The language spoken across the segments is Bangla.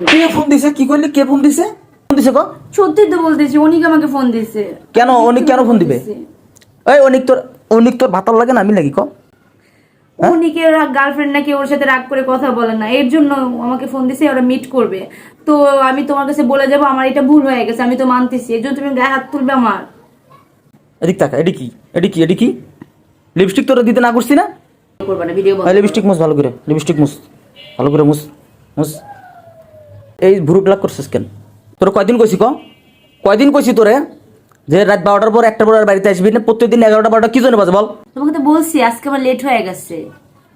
কে ফোন দিছে? কি করলি? কে ফোন দিছে? ফোন দিছে ক। সত্যি তো বলতেছি অনিক আমাকে ফোন দিছে। কেন? অনিক কেন ফোন দিবে। এই অনিক তোর অনিক তোর ভাতার লাগে না? আমি লাগি ক। হ্যাঁ? অনিকের গার্লফ্রেন্ড নাকি ওর সাথে রাগ করে কথা বলে না। এর জন্য আমাকে ফোন দিছে ওরা মিট করবে। তো আমি তোমার কাছে বলে যাব আমার এটা ভুল হয়ে গেছে আমি তো মানতেছি। এর জন্য তুমি গায়ে হাত তুলবে আমার। এদিক তাকা এডি কি? এডি কি? এডি কি? লিপস্টিক তোরা দিতে না করছি না? করবে না ভিডিও লিপস্টিক মুছ ভালো করে লিপস্টিক মুছ। ভালো করে মুছ মুছ। এই ভুরু প্লাক করছিস কেন? তোর কয়দিন কইছি ক? কয়দিন কইছি তোরে যে রাত বারোটার পর একটা পর বাড়িতে আসবি না প্রত্যেকদিন এগারোটা বারোটা কি জন্য বাজে বল? তোমাকে তো বলছি আজকে আমার লেট হয়ে গেছে।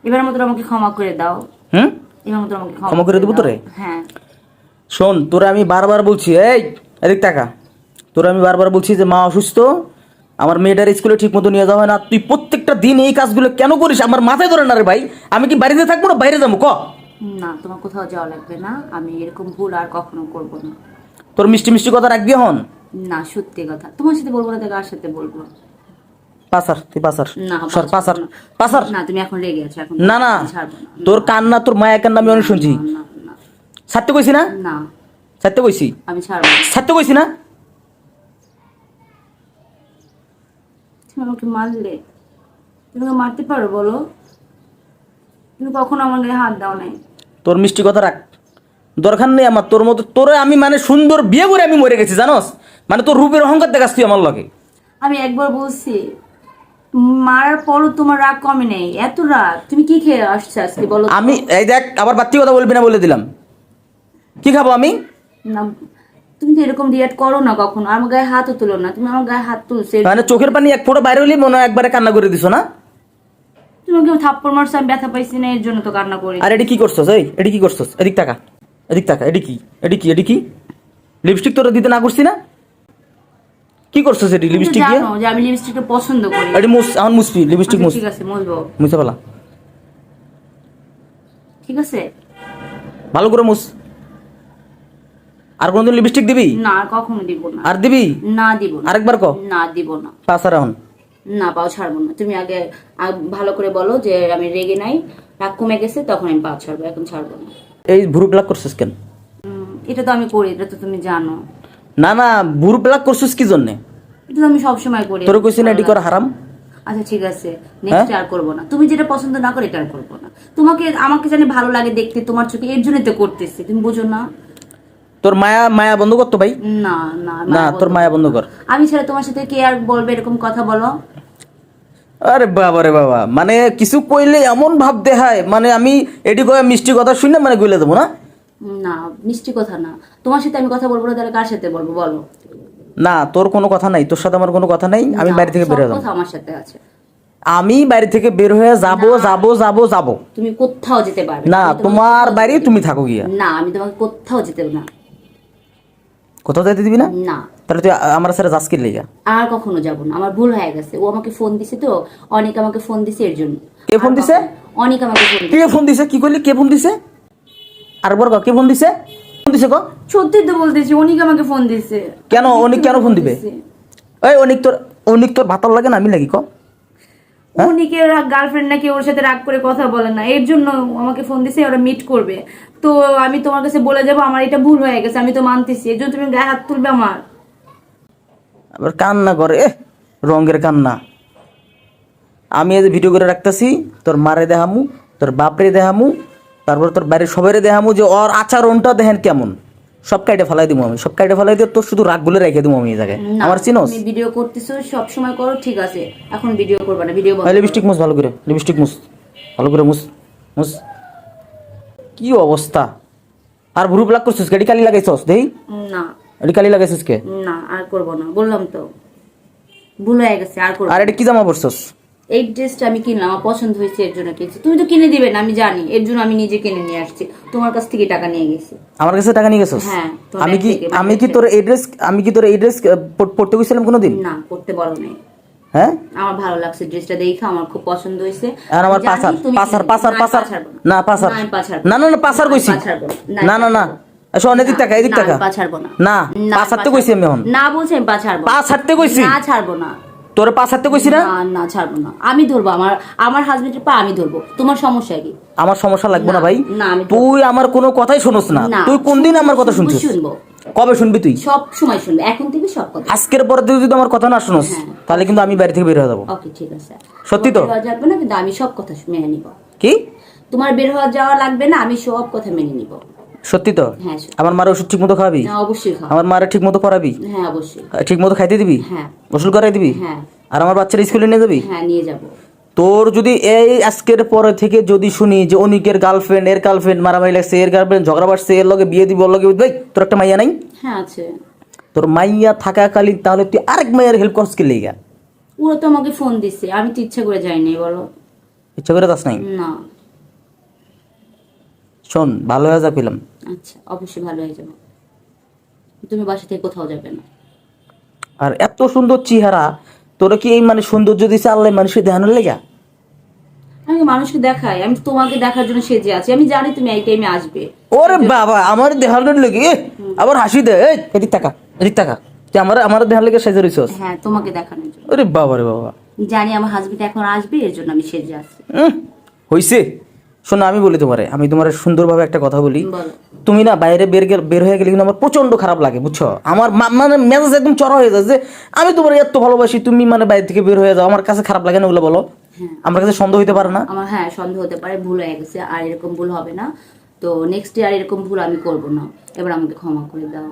এবার মতো আমাকে ক্ষমা করে দাও। হুম? এবার মতো আমাকে ক্ষমা করে দেবো তোরে? হ্যাঁ। শোন তোরা আমি বারবার বলছি এই এদিক টাকা তোরা আমি বারবার বলছি যে মা অসুস্থ আমার মেয়েটার স্কুলে ঠিক মতো নিয়ে যাওয়া হয় না। তুই প্রত্যেকটা দিন এই কাজগুলো কেন করিস? আমার মাথায় ধরে না রে ভাই। আমি কি বাড়িতে থাকব না বাইরে যাব? ক? না তোমার কোথাও যাওয়া লাগবে না। আমি এরকম ভুল আর কখনো করব না। তোর মিষ্টি মিষ্টি কথা রাখবি হন না সত্যি কথা। তোমার সাথে বলব না তো কার সাথে বলব পাসার তুই পাসার। না সর পাসার পাসার। না তুমি এখন রেগে আছো এখন না না তোর কান্না তোর মায়ের কান্না আমি অনেক শুনছি। ছাড়তে কইছি না? না। ছাড়তে কইছি? আমি ছাড়বো ছাড়তে কইছি না? তুমি আমাকে মারলে। তুমি মারতে পারো বলো। তুমি কখনো আমার গায়ে হাত দাও নাই। তোর মিষ্টি কথা রাখ। দরকার নেই আমার তোর মতো তোরে আমি মানে সুন্দর বিয়ে করে আমি মরে গেছি জানোস? মানে তোর রূপের অহংকার দেখাস তুই আমার লগে। আমি একবার বলছি মারার পরও তোমার রাগ কমে নেই এত রাগ। তুমি কি খেয়ে আসছে আজকে বলো আমি এই দেখ আবার বাড়তি কথা বলবি না বলে দিলাম। কি খাব আমি? না তুমি তো এরকম রিয়াক্ট করো না কখনো। আমার গায়ে হাতও তুলো না তুমি আমার গায়ে হাত তুলছে। মানে চোখের পানি এক ফোঁটা বাইরে হলে মনে হয় একবারে কান্না করে দিছো না? তুমি কেউ থাপ্পড় মারছো আমি ব্যথা পাইছি না এর জন্য তো কান্না করি। আর এটি কি করছস এই? এটি কি করছস? এদিক টাকা এদিক টাকা এটি কি? এটি কি এটি কি? লিপস্টিক তোরা দিতে না করছি না? কি করছস এটি লিপস্টিক দিয়ে? জানো যে আমি লিপস্টিকটা পছন্দ করি। এটি মুস আমার মুসপি লিপস্টিক আচ্ছা, মুস ঠিক আছে মুছবো। মুছে ফেলা। ঠিক আছে? ভালো করে মুস আর কোনদিন লিপস্টিক দিবি? না আর কখনো দিব না। আর দিবি? না দিব না। আরেকবার ক। না দিব না। পাসার এখন। না পাও ছাড়বো না। তুমি আগে ভালো করে বলো যে আমি রেগে নাই রাগ কমে গেছে তখন আমি পাও ছাড়বো এখন ছাড়বো না। এই ভুরু প্লাক করছিস কেন? এটা তো আমি করি এটা তো তুমি জানো। না না ভুরু প্লাক করছিস কি জন্যে? এটা তো আমি সবসময় করি তোর কইছি না এটি করা হারাম। আচ্ছা ঠিক আছে নেক্সট আর করব না। তুমি যেটা পছন্দ না করে এটা আর করব না। তোমাকে আমাকে জানি ভালো লাগে দেখতে তোমার চোখে এর জন্য তো করতেছি তুমি বুঝো না। তোর মায়া মায়া বন্ধ করতো ভাই। না না না তোর মায়া বন্ধ কর। আমি ছাড়া তোমার সাথে কে আর বলবে এরকম কথা বলো? আরে বাবা রে বাবা মানে কিছু কইলে এমন ভাব দেখায় মানে আমি এটি কয়ে মিষ্টি কথা শুনে মানে গইলে দেবো না? না মিষ্টি কথা না। তোমার সাথে আমি কথা বলব না তাহলে কার সাথে বলব বলো? না তোর কোনো কথা নাই তোর সাথে আমার কোনো কথা নাই আমি বাড়ি থেকে বের হয়ে যাব। কথা আমার সাথে আছে। আমি বাড়ি থেকে বের হয়ে যাব যাব যাব যাব। তুমি কোথাও যেতে পারবে না তোমার বাড়ি তুমি থাকো গিয়া। না আমি তোমাকে কোথাও যেতে না। কোথাও যাইতে দিবি না? না। তাহলে তুই আমার সাথে যাস কি লেগা আর কখনো যাব না আমার ভুল হয়ে গেছে। ও আমাকে ফোন দিছে তো অনেক আমাকে ফোন দিছে এর জন্য। কে ফোন দিছে? অনেক আমাকে ফোন কে ফোন দিছে? কি করলি? কে ফোন দিছে? আর বর ক, ফোন দিছে? ফোন দিছে ক? সত্যি তো বলতেছি অনেক আমাকে ফোন দিছে। কেন? অনিক কেন ফোন দিবে? দিছে। এই অনিক তোর অনিক তোর ভাতার লাগে না? আমি লাগি ক? হ্যাঁ? অনিকের গার্লফ্রেন্ড নাকি ওর সাথে রাগ করে কথা বলে না। এর জন্য আমাকে ফোন দিছে ওরা মিট করবে। তো আমি তোমার কাছে বলে যাব আমার এটা ভুল হয়ে গেছে আমি তো মানতেছি। এর জন্য তুমি গায়ে হাত তুলবে আমার। আবার কান্না করে এ রঙের কান্না। আমি এই যে ভিডিও করে রাখতেছি তোর মারে দেখামু তোর বাপরে দেখামু তারপর তোর বাড়ির সবাইরে দেখামু যে ওর আচরণটা দেখেন কেমন। সব কাইটে ফেলাই দিব আমি সব কাইটে ফেলাই দিয়ে তোর শুধু রাগগুলো রেখে দিব আমি এই জায়গায়। আমার চিনোস? ভিডিও করতেছো সব সময় করো ঠিক আছে এখন ভিডিও করবে না ভিডিও লিপস্টিক মুস ভালো করে লিপস্টিক মুস ভালো করে মুস মুস কি অবস্থা? আর ভুরু প্লাক করছিস গাড়ি কালি লাগাইছস দেই? না। এডি কালি লাগাইছিস কে? না আর করব না। বললাম তো। ভুল হয়ে গেছে আর করব আর এটা কি জামা পরছস? এই ড্রেসটা আমি কিনলাম আমার পছন্দ হয়েছে এর জন্য কিনছি। তুমি তো কিনে দিবে না আমি জানি। এর জন্য আমি নিজে কিনে নিয়ে আসছি। তোমার কাছ থেকে টাকা নিয়ে গেছি। আমার কাছে টাকা নিয়ে গেছস? হ্যাঁ, আমি কি আমি কি তোর এই ড্রেস আমি কি তোর এই ড্রেস পড়তে গেছিলাম কোনোদিন? না করতে বলো নাই। হ্যাঁ? আমার ভালো লাগছে ড্রেসটা দেখে আমার খুব পছন্দ হয়েছে। আর আমার আমি পাসার পাসার পাসার পাসার না, পাসার না না না পাসার কইছি। না। না না। শোন এদিক টাকা এদিক টাকা পা ছাড়বো না। না না, পা ছাড়তে কইছি আমি এখন। না বলছি আমি পা ছাড়বো পা ছাড়তে কইছি? না ছাড়বো না। তোর পাঁচ হাতে কইছি না? না না ছাড়বো না। আমি ধরবো আমার আমার হাজবেন্ডের পা আমি ধরবো। তোমার সমস্যা কি? আমার সমস্যা লাগবে না ভাই। তুই আমার কোনো কথাই শুনোস না। তুই আমার কথা শুনছিস? শুনব। কবে শুনবি তুই? সব সময় শুনব। এখন থেকে সব কথা। আজকের পরে তুই যদি আমার কথা না শুনোস হ্যাঁ। তাহলে কিন্তু আমি বাড়ি থেকে বের হয়ে যাব। ওকে ঠিক আছে। সত্যি তো? যাবে না কিন্তু আমি সব কথা মেনে নিব। কি? তোমার বের হওয়া যাওয়া লাগবে না আমি সব কথা মেনে নিব। সত্যি তো? হ্যাঁ আমার মার ওষুধ ঠিক মতো খাওয়াবি? হ্যাঁ আমার মারে ঠিক মতো পড়াবি? হ্যাঁ ঠিক মতো খাইতে দিবি? গোসল করাই দিবি? আর আমার বাচ্চারা স্কুলে নিয়ে যাবি? নিয়ে যাব। তোর যদি এই আজকের পরে থেকে যদি শুনি যে অনিকের গার্লফ্রেন্ড এর গার্লফ্রেন্ড মারামারি লাগছে এর গার্লফ্রেন্ড ঝগড়া বাড়ছে এর লগে বিয়ে দিব ওর লগে ভাই তোর একটা মাইয়া নাই? হ্যাঁ আছে। তোর মাইয়া থাকাকালীন তাহলে তুই আরেক মাইয়ার হেল্প করস কি লেগা? ওরা তো আমাকে ফোন দিছে। আমি তো ইচ্ছা করে যাইনি বলো। ইচ্ছা করে যাস নাই? না। শোন ভালো হয়ে যা পেলাম আচ্ছা অবশ্যই ভালো হয়ে যাবে। তুমি বাসা থেকে কোথাও যাবে না। আর এত সুন্দর চেহারা তোরা কি এই মানে সৌন্দর্য দিছে আল্লাহ মানুষের ধ্যানের লেগা? আমি মানুষকে দেখাই আমি তোমাকে দেখার জন্য সেজে আছি আমি জানি তুমি এই টাইমে আসবে। ওরে বাবা আমার দেহানের লেগে? এ, আবার হাসি দে এই এদিক টাকা এদিক তুই আমার আমার দেহার লেগে সেজে রইছস? হ্যাঁ তোমাকে দেখানোর জন্য। ওরে বাবা রে বাবা। জানি আমার হাজবেন্ড এখন আসবে এর জন্য আমি সেজে আছি। হইছে। শোনো আমি বলি তোমারে আমি তোমার সুন্দরভাবে একটা কথা বলি। তুমি না বাইরে বের বের হয়ে গেলে কিন্তু আমার প্রচণ্ড খারাপ লাগে বুঝছ? আমার মানে মেজাজ একদম চড়া হয়ে যায় যে আমি তোমার এত ভালোবাসি তুমি মানে বাইরে থেকে বের হয়ে যাও আমার কাছে খারাপ লাগে না ওগুলো বলো। হ্যাঁ। আমার কাছে সন্দেহ হইতে পারে না। আমার হ্যাঁ সন্দেহ হতে পারে ভুল হয়ে গেছে আর এরকম ভুল হবে না। তো নেক্সট ইয়ার এরকম ভুল আমি করব না। এবার আমাকে ক্ষমা করে দাও।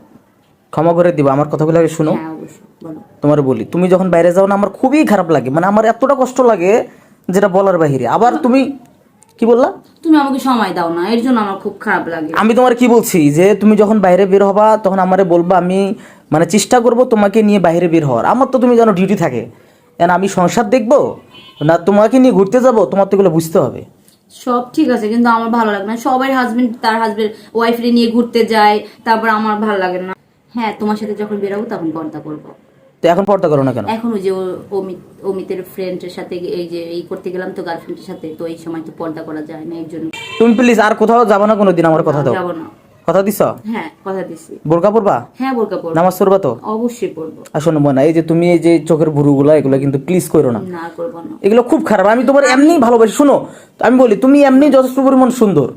ক্ষমা করে দিবা আমার কথাগুলো আগে শুনো। হ্যাঁ অবশ্যই বলো। তোমার বলি তুমি যখন বাইরে যাও না আমার খুবই খারাপ লাগে। মানে আমার এতটা কষ্ট লাগে যেটা বলার বাহিরে। আবার তুমি কি বললা? তুমি আমাকে সময় দাও না এর জন্য আমার খুব খারাপ লাগে। আমি তোমার কি বলছি? যে তুমি যখন বাইরে বের হবা তখন আমারে বলবা আমি মানে চেষ্টা করব তোমাকে নিয়ে বাইরে বের হওয়ার। আমার তো তুমি জানো ডিউটি থাকে। এখন আমি সংসার দেখব? না তোমাকে নিয়ে ঘুরতে যাব? তোমার তো এগুলো বুঝতে হবে। সব ঠিক আছে কিন্তু আমার ভালো লাগে না। সবাই হাজবেন্ড তার হাজবেন্ড ওয়াইফরে নিয়ে ঘুরতে যায় তারপর আমার ভালো লাগে না। হ্যাঁ তোমার সাথে যখন বেরাবো তখন পর্দা করব। তো এখন পর্দা করো না কেন? এখন ওই যে অমিত অমিতের ফ্রেন্ডের সাথে এই যে এই করতে গেলাম তো গার্লফ্রেন্ডের সাথে তো এই সময় তো পর্দা করা যায় না এর জন্য। তুমি প্লিজ আর কোথাও যাব না কোনোদিন আমার কথা দাও। যাব না। কথা দিছ? হ্যাঁ কথা দিচ্ছি বোরকা পড়বা হ্যাঁ বোরকা পরবো। নামাজ পড়বা তো? অবশ্যই পরবো। আসলে মনে এই যে তুমি এই যে চোখের ভুরুগুলো এগুলো কিন্তু প্লিজ করো না। না করব না। এগুলো খুব খারাপ। আমি তোমার এমনি ভালোবাসি। শুনো আমি বলি তুমি এমনি যথেষ্ট পরিমাণ সুন্দর।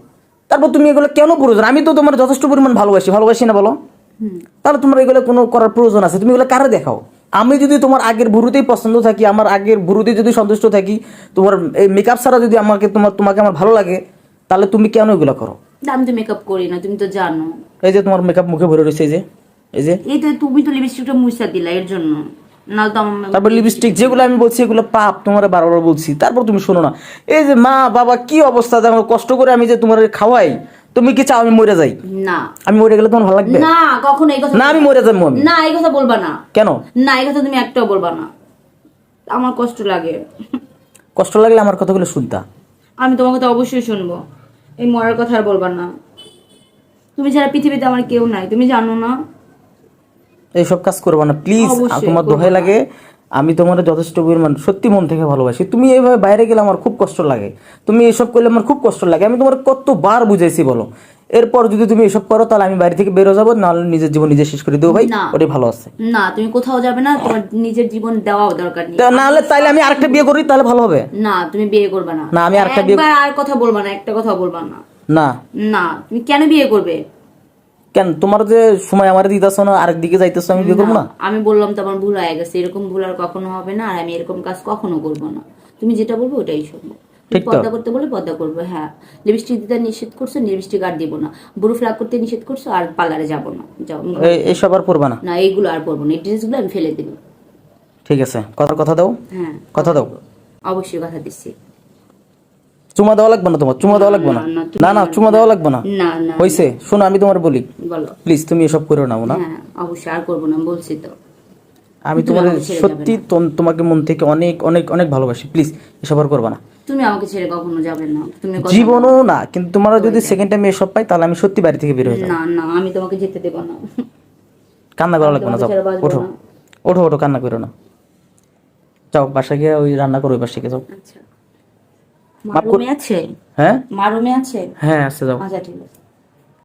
তারপর তুমি এগুলো কেন প্রয়োজন আমি তো তোমার যথেষ্ট পরিমাণ ভালোবাসি। ভালোবাসি না বলো? তাহলে তোমার এগুলো কোনো করার প্রয়োজন আছে? তুমি এগুলো কারে দেখাও? আমি যদি তোমার আগের ভুরুতেই পছন্দ থাকি আমার আগের ভুরুতে যদি সন্তুষ্ট থাকি তোমার এই মেকআপ ছাড়া যদি আমাকে তোমার তোমাকে আমার ভালো লাগে তাহলে তুমি কেন এগুলো করো? আমি তো মেকআপ করি না তুমি তো জানো। এই যে তোমার মেকআপ মুখে ভরে রয়েছে এই যে এই যে। এই তো তুমি তো লিপস্টিকটা মুছা দিলা এর জন্য। না তো তারপর লিপস্টিক যেগুলো আমি বলছি এগুলো পাপ তোমার বারবার বলছি। তারপর তুমি শোনো না। এই যে মা বাবা কি অবস্থা দেখো কষ্ট করে আমি যে তোমার খাওয়াই তুমি কি চাও আমি মরে যাই? না। আমি মরে গেলে তোমার ভালো লাগবে? না কখনো এই কথা না আমি মরে যাব আমি। না এই কথা বলবা না। কেন? না এই কথা তুমি একটাও বলবা না। আমার কষ্ট লাগে। কষ্ট লাগলে আমার কথাগুলো শুনতা। আমি তোমার কথা অবশ্যই শুনব। এই মরার কথা আর বলবা না। তুমি ছাড়া পৃথিবীতে আমার কেউ নাই। তুমি জানো না? এইসব কাজ করবা না। প্লিজ তোমার দোহাই লাগে। আমি তোমার যথেষ্ট পরিমাণ সত্যি মন থেকে ভালোবাসি। তুমি এইভাবে বাইরে গেলে আমার খুব কষ্ট লাগে। তুমি এসব করলে আমার খুব কষ্ট লাগে। আমি তোমার কতবার বুঝাইছি বলো? এরপর যদি তুমি এসব করো তাহলে আমি বাইরে থেকে বেরো যাব নাহলে নিজের জীবন নিজে শেষ করে দেবো। ভাই ওটাই ভালো আছে। না তুমি কোথাও যাবে না তোমার নিজের জীবন দেওয়া দরকার নেই। নাহলে তাইলে আমি আরেকটা বিয়ে করি তাহলে ভালো হবে? না তুমি বিয়ে করবে না। না, আমি আরেকটা বিয়ে- আর কথা বলবা না একটা কথা বলবা না। না। না তুমি কেন বিয়ে করবে? কেন? তোমার যে সময় আমার দিতেছ না আরেক দিকে যাইতেছো আমি বিয়ে করব না আমি বললাম তো আমার ভুল হয়ে গেছে এরকম ভুল আর কখনো হবে না আর আমি এরকম কাজ কখনো করব না। তুমি যেটা বলব ওটাই শুনব। পর্দা করতে বলে পর্দা করব হ্যাঁ। লিপস্টিক দিতে নিষেধ করছ লিপস্টিক আর দিব না। বুড়ো ফ্লাগ করতে নিষেধ করছ আর পার্লারে যাব না। যাও এইসব আর পড়বা না? না এইগুলো আর পরবো না। এই ড্রেসগুলো আমি ফেলে দেবো। ঠিক আছে। কথার কথা দাও। হ্যাঁ। কথা দাও। অবশ্যই কথা দিচ্ছি। চুমা দেওয়া লাগবে না তোমার? চুমা দেওয়া লাগবে না না, না, চুমা দেওয়া লাগবে না? হয়েছে শোনো আমি তোমার বলি। প্লিজ তুমি এসব করো না না হ্যাঁ অবশ্যই আর করব না বলছি তো। আমি তোমার সত্যি তোমাকে মন থেকে অনেক অনেক অনেক ভালোবাসি। প্লিজ এসব আর করবা না। তুমি আমাকে ছেড়ে কখনো যাবে না। তুমি জীবনও না কিন্তু তোমার যদি সেকেন্ড টাইম এসব পাই তাহলে আমি সত্যি বাড়ি থেকে বের হয়ে যাব। না না আমি তোমাকে যেতে দেবো না। কান্না করা লাগবে না যাও। ওঠো। ওঠো ওঠো কান্না করো না। যাও বাসা গিয়ে ওই রান্না করো ওই পাশে গিয়ে যাও। আচ্ছা। মা রুমে আছে? হ্যাঁ? মা রুমে আছে? হ্যাঁ আচ্ছা যাও। আচ্ছা ঠিক আছে।